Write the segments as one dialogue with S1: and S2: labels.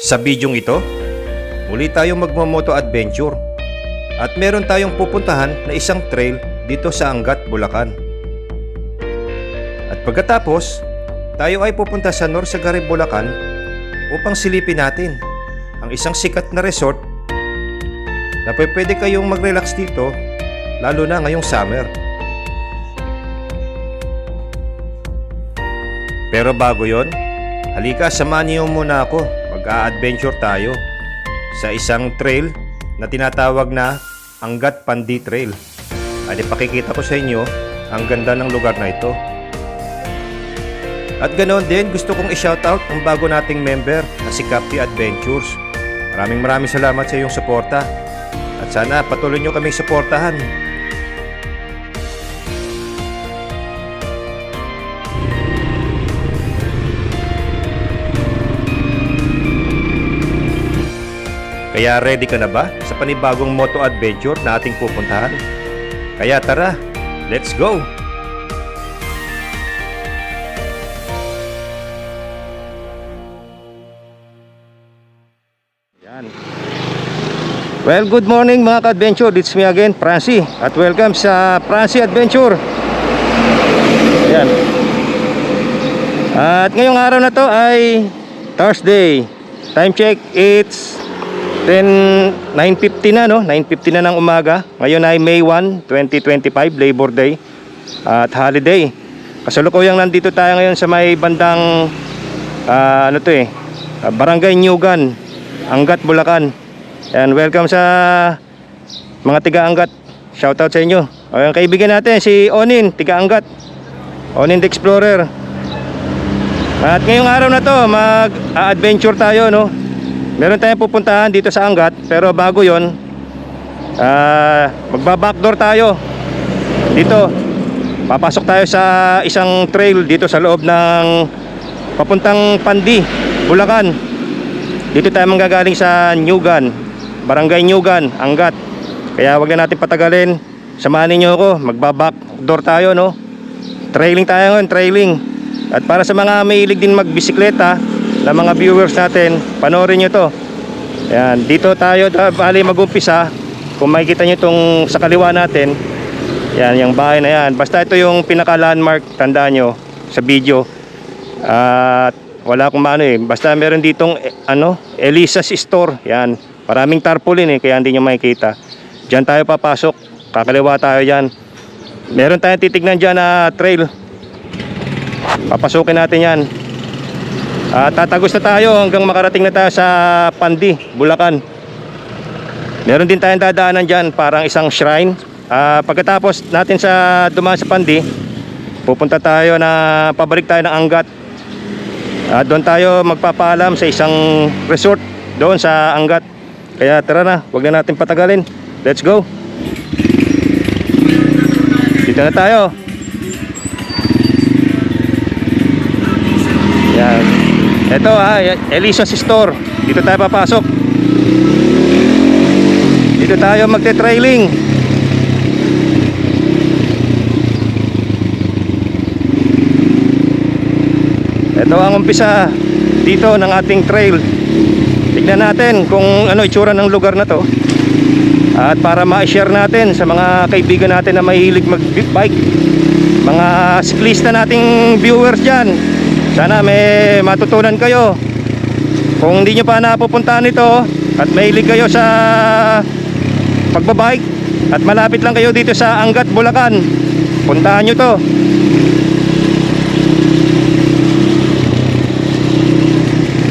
S1: Sa bidyong ito, muli tayong magmamoto adventure at meron tayong pupuntahan na isang trail dito sa Angat, Bulacan. At pagkatapos, tayo ay pupunta sa Norsagaray, Bulacan upang silipin natin ang isang sikat na resort na pwede kayong mag-relax dito lalo na ngayong summer. Pero bago yon, halika samahan niyo muna ako. Mag-a-adventure tayo sa isang trail na tinatawag na Angat Pandi Trail. At ipakikita ko sa inyo ang ganda ng lugar na ito. At ganoon din, gusto kong i-shoutout ang bago nating member na si Capti Adventures. Maraming maraming salamat sa iyong suporta. At sana patuloy nyo kaming suportahan. Kaya ready ka na ba sa panibagong moto adventure na ating pupuntahan? Kaya tara, let's go! Yan. Well, good morning mga ka-adventure. It's me again, Francie. At welcome sa Francie Adventure. Yan. At ngayong araw na to ay Thursday. Time check, it's 10, 9.50 na, no? 9.50 na ng umaga. Ngayon ay May 1, 2025, Labor Day. At holiday. Kasalukuyang nandito tayo ngayon sa may bandang, ah, ano to eh, ah, Barangay Nyugan, Angat, Bulacan. And welcome sa mga tiga-Angat. Shoutout sa inyo. O yung kaibigan natin, si Onin, tiga-Angat. Onin the Explorer. At ngayong araw na to, mag-adventure tayo, no? Meron tayong pupuntahan dito sa Angat, pero bago 'yon, ah, magba-backdoor tayo. Dito. Papasok tayo sa isang trail dito sa loob ng papuntang Pandi, Bulacan. Dito tayo manggagaling sa Nyugan, Barangay Nyugan, Angat. Kaya wag na natin patagalin. Samahan niyo ako, magba-backdoor tayo, no? Trailing tayo ngayon, trailing. At para sa mga mahilig din magbisikleta, na mga viewers natin, panoorin nyo to. Yan, dito tayo ta- bali mag-umpisa. Kung makikita nyo itong sa kaliwa natin, yan, yung bahay na yan. Basta ito yung pinaka-landmark, tandaan nyo sa video. At wala akong maano eh. Basta meron ditong eh, ano, Elisa's Store. Yan, maraming tarpaulin eh, kaya hindi nyo makikita. Diyan tayo papasok. Kakaliwa tayo dyan. Meron tayong titignan dyan na trail. Papasukin natin yan. At tatagos na tayo hanggang makarating na tayo sa Pandi, Bulacan. Meron din tayong dadaanan dyan, parang isang shrine. Ah, pagkatapos natin sa dumaan sa Pandi, pupunta tayo na pabalik tayo ng Angat. At doon tayo magpapaalam sa isang resort doon sa Angat. Kaya tara na, wag na natin patagalin. Let's go. Dito na tayo. Yan. Ito ha, Elisa's Store. Dito tayo papasok. Dito tayo magte-trailing. Ito ang umpisa dito ng ating trail. Tignan natin kung ano itsura ng lugar na to. At para ma-share natin sa mga kaibigan natin na mahilig mag-bike, mga siklista nating viewers dyan, sana may matutunan kayo. Kung hindi nyo pa napupuntahan ito at mahilig kayo sa pagbabike at malapit lang kayo dito sa Angat, Bulacan, puntahan nyo to.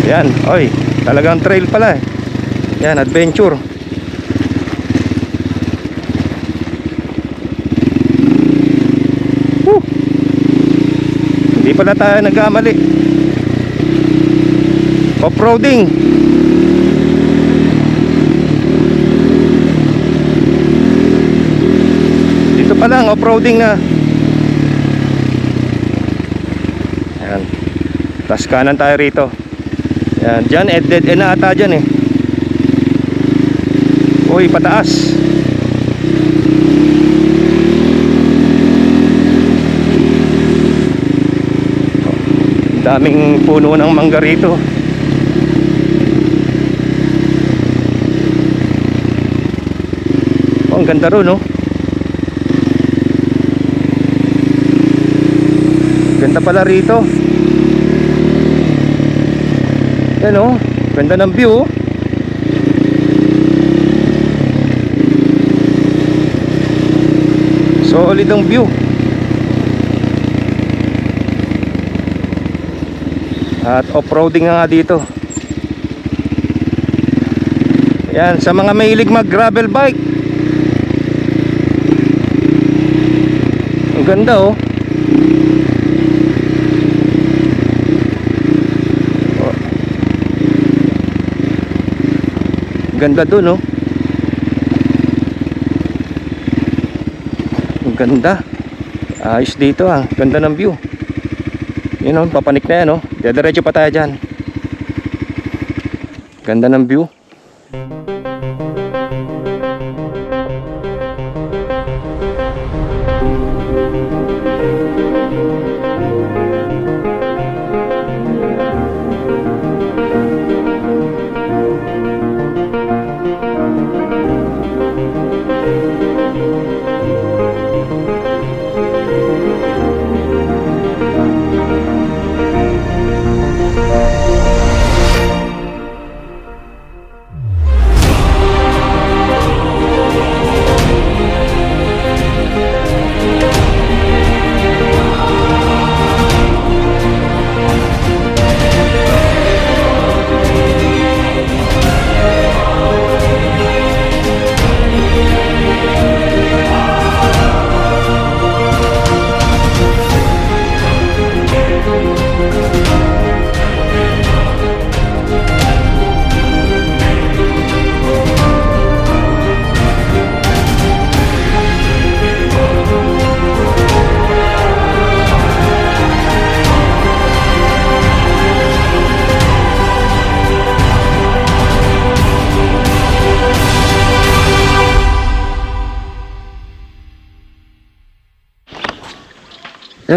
S1: Yan, oy, talagang trail pala eh. Yan, adventure. Hindi pala tayo nagkamali. Off-roading. Dito pa lang, off-roading na. Ayan. Tas kanan tayo rito. Yan, dyan, eh, dead end na ata dyan eh. Uy, pataas. daming puno ng mangga rito. Oh, ang ganda ro no? Ganda pala rito. Yan oh. Ganda ng view oh. solid ang view. At off-roading nga dito. Yan, sa mga mahilig mag gravel bike. Ang ganda oh. Oh. Ganda dun oh. Ang ganda. Ayos dito ah. Ganda ng view. Yun oh, papanik na yan oh. Diretso pa tayo dyan. Ganda ng view.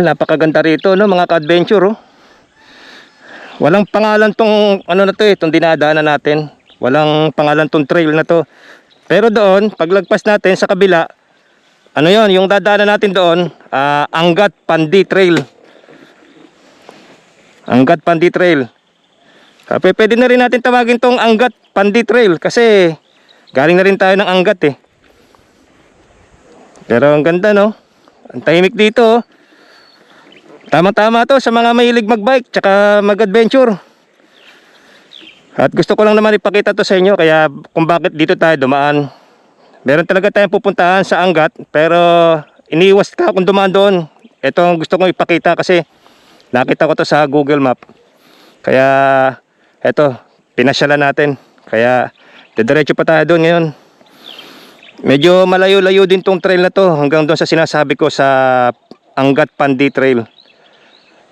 S1: Napakaganda rito, no, mga ka-adventure, oh. Walang pangalan tong, ano na to eh, tong dinadaanan natin. Walang pangalan tong trail na to. Pero doon, paglagpas natin sa kabila, ano yon yung dadaanan natin doon, ah, Angat Pandi Trail. Angat Pandi Trail. Kape, pwede na rin natin tawagin tong Angat Pandi Trail kasi galing na rin tayo ng Angat eh. Pero ang ganda no. Ang tahimik dito oh. Tama-tama to sa mga mahilig magbike tsaka mag-adventure. At gusto ko lang naman ipakita to sa inyo kaya kung bakit dito tayo dumaan. Meron talaga tayong pupuntahan sa Angat pero iniwas ka kung dumaan doon. Ito ang gusto kong ipakita kasi nakita ko to sa Google Map. Kaya eto, pinasyalan natin. Kaya didiretso pa tayo doon ngayon. Medyo malayo-layo din tong trail na to hanggang doon sa sinasabi ko sa Angat Pandi Trail.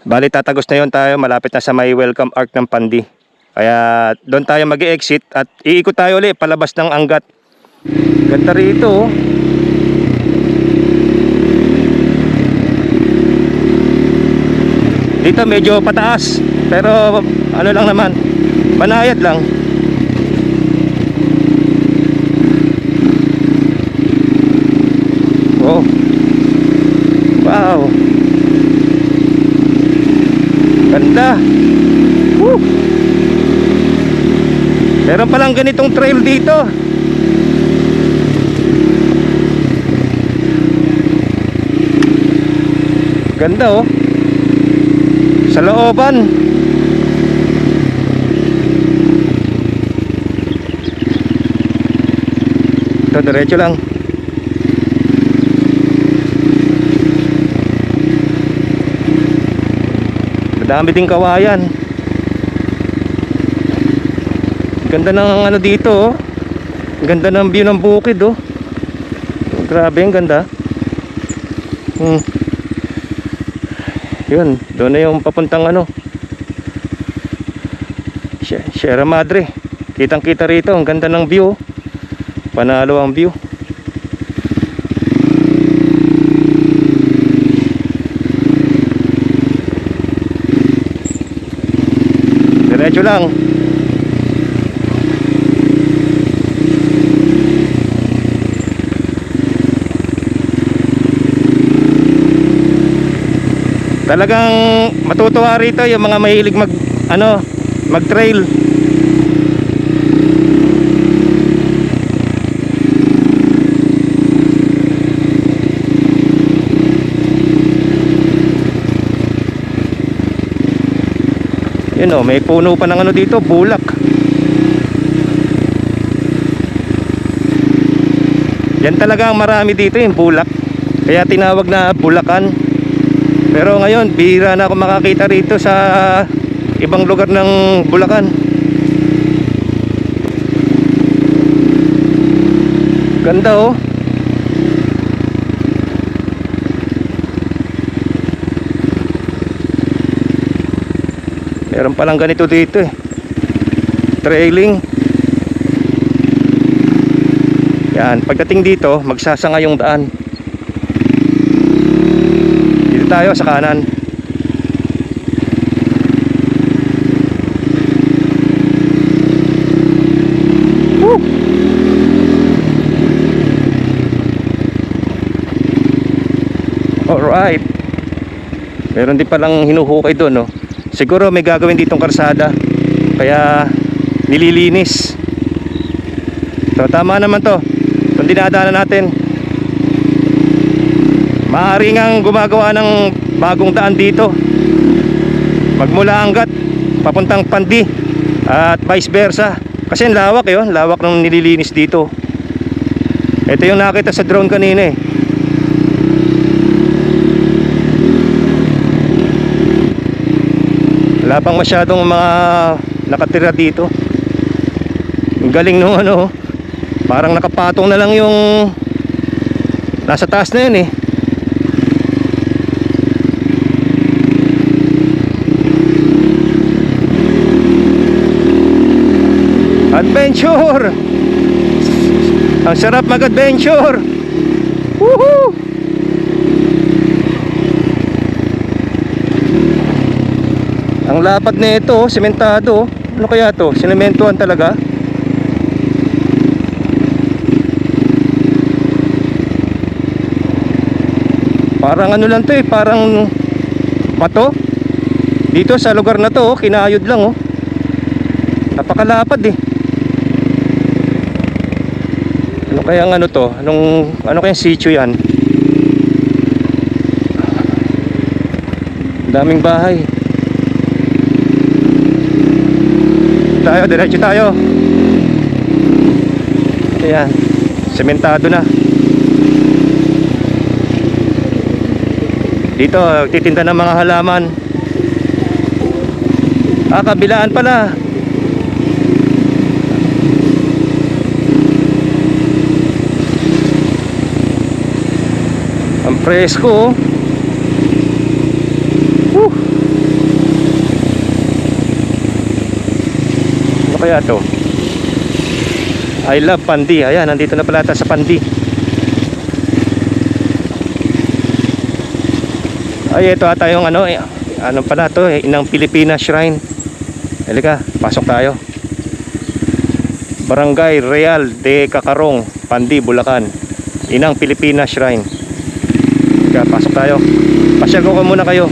S1: Bali tatagos na yon tayo malapit na sa may welcome arc ng Pandi. Kaya doon tayo mag exit at iikot tayo ulit palabas ng Angat. Ganda rito oh. Dito medyo pataas pero ano lang naman banayad lang. Oh. Wow. Ganda. Woo. Meron palang ganitong trail dito. Ganda oh. Sa looban. Ito diretso lang. Madami ding kawayan. Ganda ng ano dito oh. Ganda ng view ng bukid oh. Grabe ang ganda. Hmm. Yun, doon na yung papuntang ano. Sie- Sierra Madre. Kitang kita rito, ang ganda ng view. oh. Panalo ang view. Diretso lang. Talagang matutuwa rito yung mga mahilig mag ano, mag-trail. Yun oh, may puno pa ng ano dito, bulak. Yan talaga ang marami dito yung bulak. Kaya tinawag na bulakan. Pero ngayon, bihira na ako makakita rito sa ibang lugar ng Bulacan. Ganda oh. Meron palang ganito dito eh. Trailing. Yan, pagdating dito, magsasanga yung daan. Dito tayo sa kanan. Woo! Alright. Meron din palang hinuhukay doon, no? Siguro may gagawin ditong karsada. Kaya nililinis. So tama naman to. Kung dinadaanan natin. Maaari ngang gumagawa ng bagong daan dito. Magmula hanggat papuntang Pandi at vice versa. Kasi lawak eh, oh. lawak ng nililinis dito. Ito yung nakita sa drone kanina eh. Wala pang masyadong mga nakatira dito. Galing nung ano, parang nakapatong na lang yung nasa taas na yun eh. Adventure! Ang sarap mag-adventure! Woohoo! Ang lapad nito, sementado. Ano kaya to? Sinementuhan talaga? Parang ano lang to eh, parang bato. Dito sa lugar na to, oh, kinayod lang oh. Napakalapad eh. Ano kaya ang ano to? Anong ano kaya sitio 'yan? Daming bahay. Tayo, diretso tayo. Ayan. Sementado na. Dito, titinda ng mga halaman. Ah, kabilaan pala. Ang presko. oh. Kaya to? I love Pandi. Ayan, nandito na pala sa Pandi. Ay, ito ata yung ano, eh, ano pala to, eh, Inang Pilipinas Shrine. Halika, pasok tayo. Barangay Real de Cacarong, Pandi, Bulacan. Inang Pilipinas Shrine. Halika, pasok tayo. Pasyal ko muna kayo.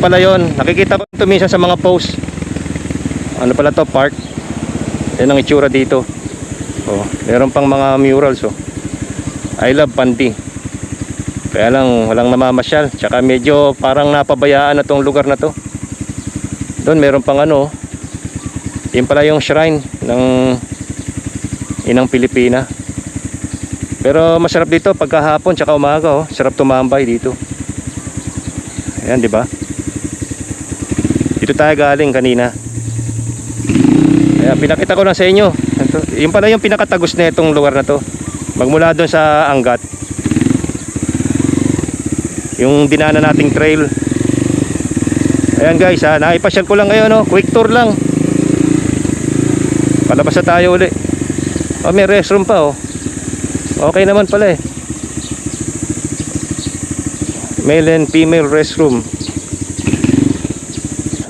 S1: Pala yon. Nakikita ko ito minsan sa mga post. Ano pala to? Park. Yan ang itsura dito. Oh, meron pang mga murals oh. I love Pandi. Kaya lang walang namamasyal. Tsaka medyo parang napabayaan na tong lugar na to. Doon meron pang ano. Yun pala yung shrine ng Inang Pilipina. Pero masarap dito pagkahapon tsaka umaga oh. Sarap tumambay dito. Ayan, di ba? Dito tayo galing kanina. Kaya pinakita ko lang sa inyo. Yung pala yung pinakatagos na itong lugar na to. Magmula doon sa Angat. Yung dinaanan nating trail. Ayan guys, ha, naipasyal ko lang ngayon, no? quick tour lang. Palabas na tayo uli. Oh, may restroom pa, oh. Okay naman pala eh. Male and female restroom.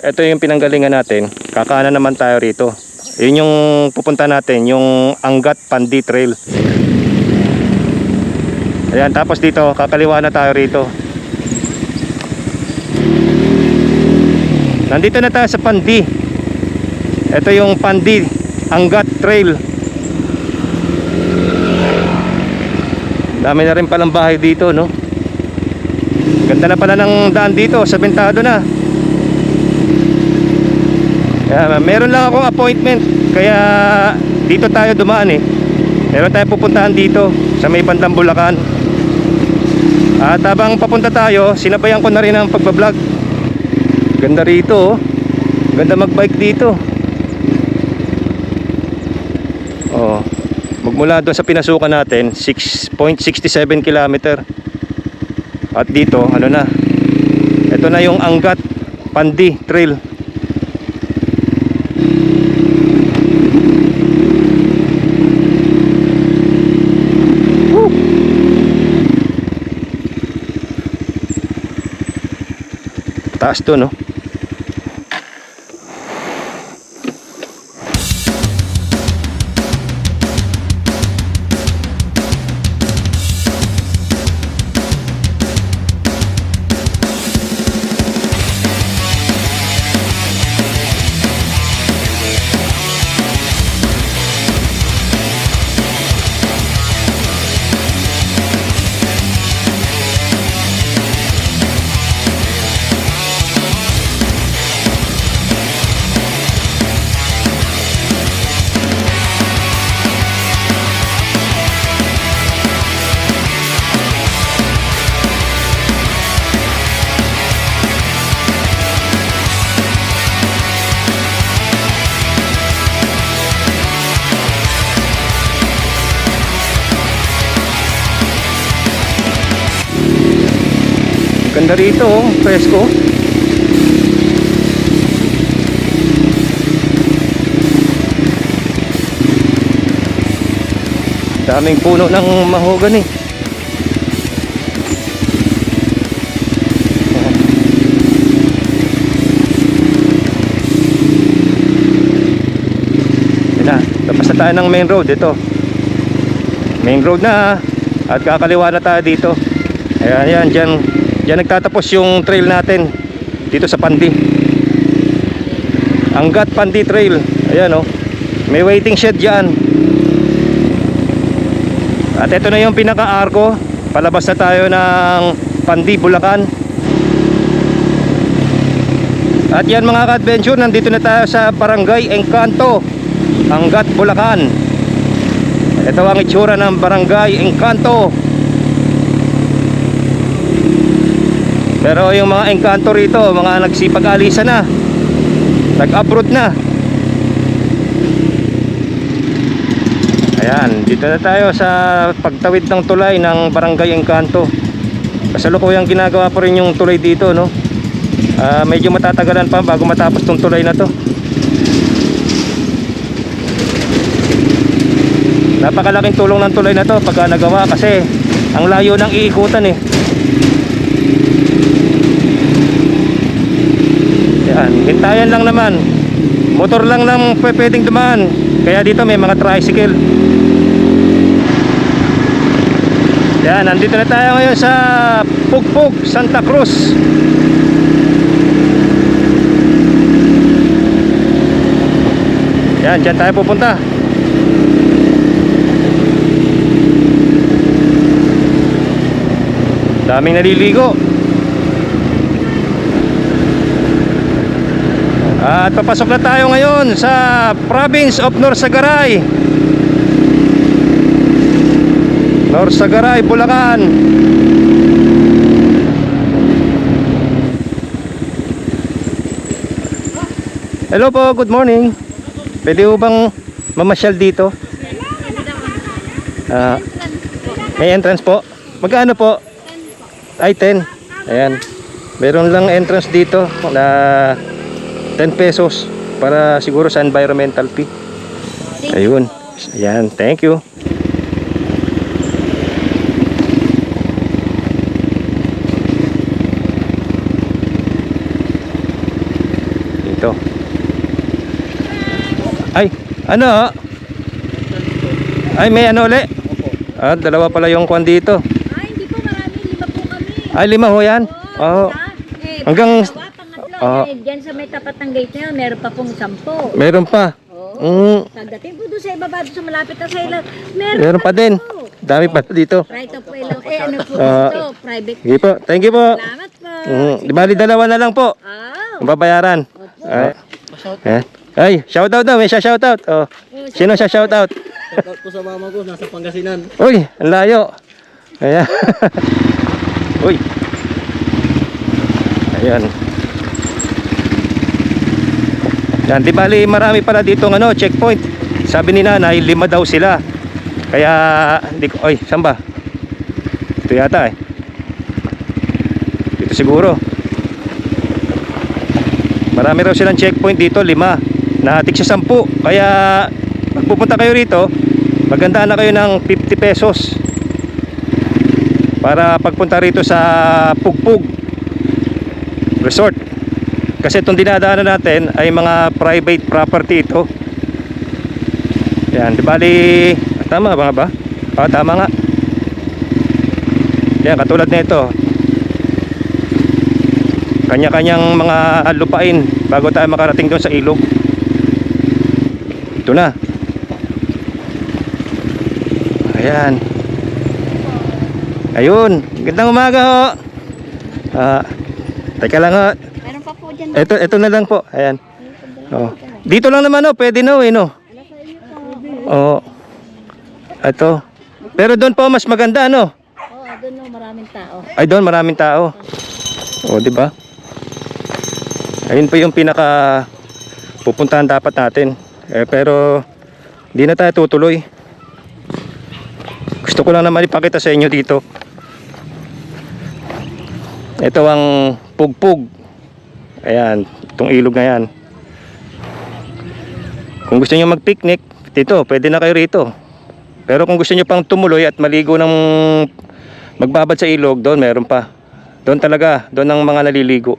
S1: Ito yung pinanggalingan natin. Kakanan naman tayo rito. Yun yung pupunta natin, yung Angat Pandi Trail. Ayan, tapos dito, kakaliwa na tayo rito. Nandito na tayo sa Pandi. Ito yung Pandi Angat Trail. Dami na rin palang bahay dito, no? Ganda na pala ng daan dito, sabentado na. Kaya, meron lang akong appointment, kaya dito tayo dumaan eh. Meron tayo pupuntahan dito sa may bandang Bulacan. At habang papunta tayo, sinabayan ko na rin ang pagbablog. Ganda rito, oh. Ganda magbike dito. Oh. Magmula doon sa pinasukan natin, 6.67 km. At dito, ano na? Ito na yung Angat Pandi Trail. Taas to, no? Ganda rito, oh. Presko. Daming puno ng mahogany. Yan na, tapos na tayo ng main road ito. Main road na at kakaliwa na tayo dito. Ayan, ayan, dyan, dyan nagtatapos yung trail natin dito sa Pandi. Angat Pandi Trail. Ayan oh. May waiting shed dyan. At ito na yung pinaka-arko. Palabas na tayo ng Pandi, Bulacan. At yan mga ka-adventure, nandito na tayo sa Barangay Encanto, Angat, Bulacan. Ito ang itsura ng Barangay Encanto. Pero yung mga engkanto rito, mga nagsipag-alisa na. Nag-abroad na. Ayan, dito na tayo sa pagtawid ng tulay ng Barangay Engkanto. Kasalukuyang ginagawa pa rin yung tulay dito, no? Ah, medyo matatagalan pa bago matapos tong tulay na to. Napakalaking tulong ng tulay na to pagka nagawa kasi ang layo ng iikutan eh. Yan, hintayan lang naman. Motor lang lang pwe- pwedeng dumaan. Kaya dito may mga tricycle. Yan, nandito na tayo ngayon sa Pugpug, Santa Cruz. Yan, dyan tayo pupunta. Daming naliligo. At papasok na tayo ngayon sa province of Norsagaray. Norsagaray, Bulacan. Hello po, good morning. Pwede po bang mamasyal dito? Ah, may entrance po. Magkano po? Ay, 10. Ayan. Meron lang entrance dito na 10 pesos para siguro sa environmental fee. Ayun. Ayan, thank you. Dito. Ay, ano? Ay, may ano uli? Ah, dalawa pala yung kwan dito.
S2: Ay,
S1: Ay, lima ho yan? Oo.
S2: Eh,
S1: Hanggang- Oo.
S2: Eh, dyan sa may tapat ng gate na yun, meron pa pong sampo.
S1: Meron pa.
S2: Oo.
S1: Mm,
S2: Pagdating po doon sa ibaba, doon sa malapit na sa ilang, meron,
S1: meron pa din.
S2: po.
S1: Dami pa dito.
S2: Right of way lang. Eh, ano po
S1: Ah.
S2: ito? Private.
S1: Sige po. Thank you po.
S2: Salamat po.
S1: Mm, di bali dalawa na lang po. Ang babayaran. Ay. Eh. Ay, shout out daw. May siya shout out. Oh. Sino siya shout out?
S3: Shoutout po sa mama ko, nasa Pangasinan.
S1: Uy, ang layo. Ayan. Uy. Ayan. Yan, di bali marami pala dito ng ano, checkpoint. Sabi ni nanay, lima daw sila. Kaya, hindi ko, oy, saan? Ito yata eh. Dito siguro. Marami raw silang checkpoint dito, lima. Natik sa sampu. Kaya, pag pupunta kayo rito, maganda na kayo ng 50 pesos. Para pagpunta rito sa Pugpug Resort. Kasi itong dinadaanan natin ay mga private property ito. Yan, di bali, tama ba nga ba? Ah, tama nga. Yan, katulad nito. Kanya-kanyang mga lupain bago tayo makarating doon sa ilog. Ito na. Ayan. Ayun, gandang umaga ho. Ah, teka lang ho.
S2: meron pa po dyan.
S1: Ito, ito na lang po. Ayan. Oh. Dito lang naman oh, pwede na oh, eh, no. Oo. Ito. Pero doon po mas maganda ano.
S2: Oo, oh, doon no, maraming tao.
S1: Ay doon maraming tao. O, di ba? Ayun po yung pinaka pupuntahan dapat natin. Eh, pero di na tayo tutuloy. Gusto ko lang naman ipakita sa inyo dito. Ito ang pugpug. Ayan, itong ilog na yan. Kung gusto niyo mag-picnic, dito, pwede na kayo rito. Pero kung gusto niyo pang tumuloy at maligo ng magbabad sa ilog, doon meron pa. Doon talaga, doon ang mga naliligo.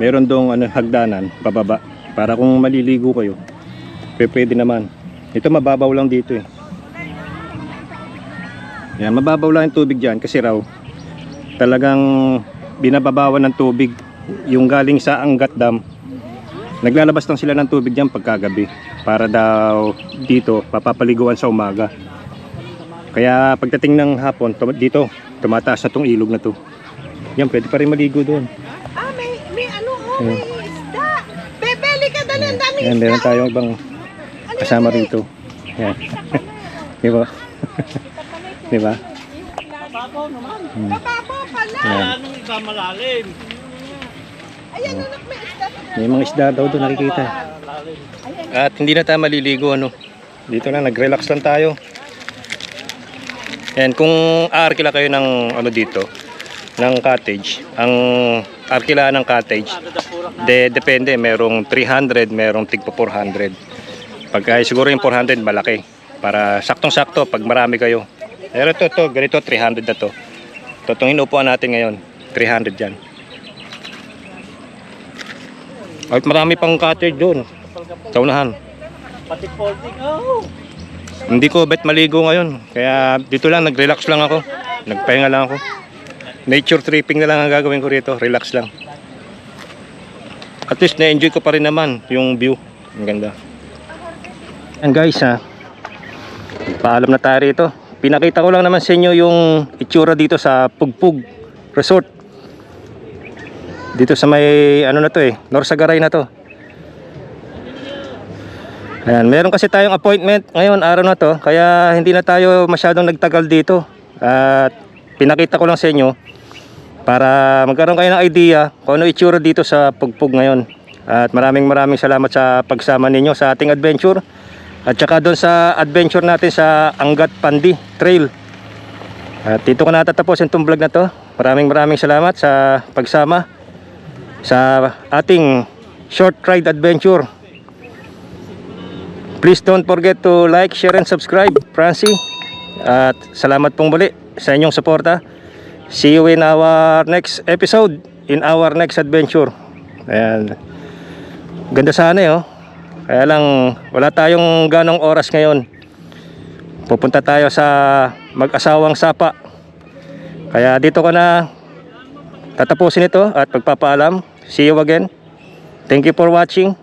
S1: meron doong ano, hagdanan, pababa. Para kung maliligo kayo, pwede naman. Ito mababaw lang dito eh. Yan, mababaw lang yung tubig dyan kasi raw talagang binababawan ng tubig yung galing sa Angat Dam. Naglalabas lang sila ng tubig dyan pagkagabi para daw dito papapaliguan sa umaga. Kaya pagdating ng hapon dito tumataas na tong ilog na to. Yan, pwede pa rin maligo doon.
S4: Ano, oh, isda. Bebeli ka dali, ang daming
S1: Yan,
S4: isda.
S1: meron tayong ibang kasama rito. Yan. Di ba? Di ba?
S4: Mababaw pala.
S1: Yan.
S3: Anong iba malalim?
S4: Ayan, anak, may isda.
S1: May mga isda daw doon nakikita. At hindi na tayo maliligo ano. Dito na nag-relax lang tayo. Yan, kung aarkila kayo ng ano dito, ng cottage, ang arkila ng cottage, de, depende, merong 300, merong tigpo 400. Pagka siguro yung 400 malaki, para saktong-sakto pag marami kayo. Pero ito, ito, ganito 300 na to. Ito, itong inupuan natin ngayon, 300 yan. At marami pang cottage doon. Sa unahan.
S3: Pati folding. Oh!
S1: Hindi ko bet maligo ngayon. Kaya dito lang, nag-relax lang ako. Nagpahinga lang ako. Nature tripping na lang ang gagawin ko rito. Relax lang. At least na-enjoy ko pa rin naman yung view. Ang ganda. Yan guys ha. Paalam na tayo rito. Pinakita ko lang naman sa inyo yung itsura dito sa Pugpug Resort. Dito sa may ano na to eh, Norsagaray na to. Ayan, meron kasi tayong appointment ngayon, araw na to, kaya hindi na tayo masyadong nagtagal dito. At pinakita ko lang sa inyo para magkaroon kayo ng idea kung ano itsura dito sa Pugpug ngayon. At maraming maraming salamat sa pagsama ninyo sa ating adventure. At saka doon sa adventure natin sa Angat Pandi Trail. At dito ko natatapusin itong vlog na to. Maraming maraming salamat sa pagsama sa ating short ride adventure. Please don't forget to like, share, and subscribe, Francie. At salamat pong muli sa inyong suporta. See you in our next episode, in our next adventure. Ayan. Ganda sana eh, oh. Kaya lang, wala tayong ganong oras ngayon. Pupunta tayo sa mag-asawang sapa. Kaya dito ko na tatapusin ito at pagpapaalam. See you again. Thank you for watching.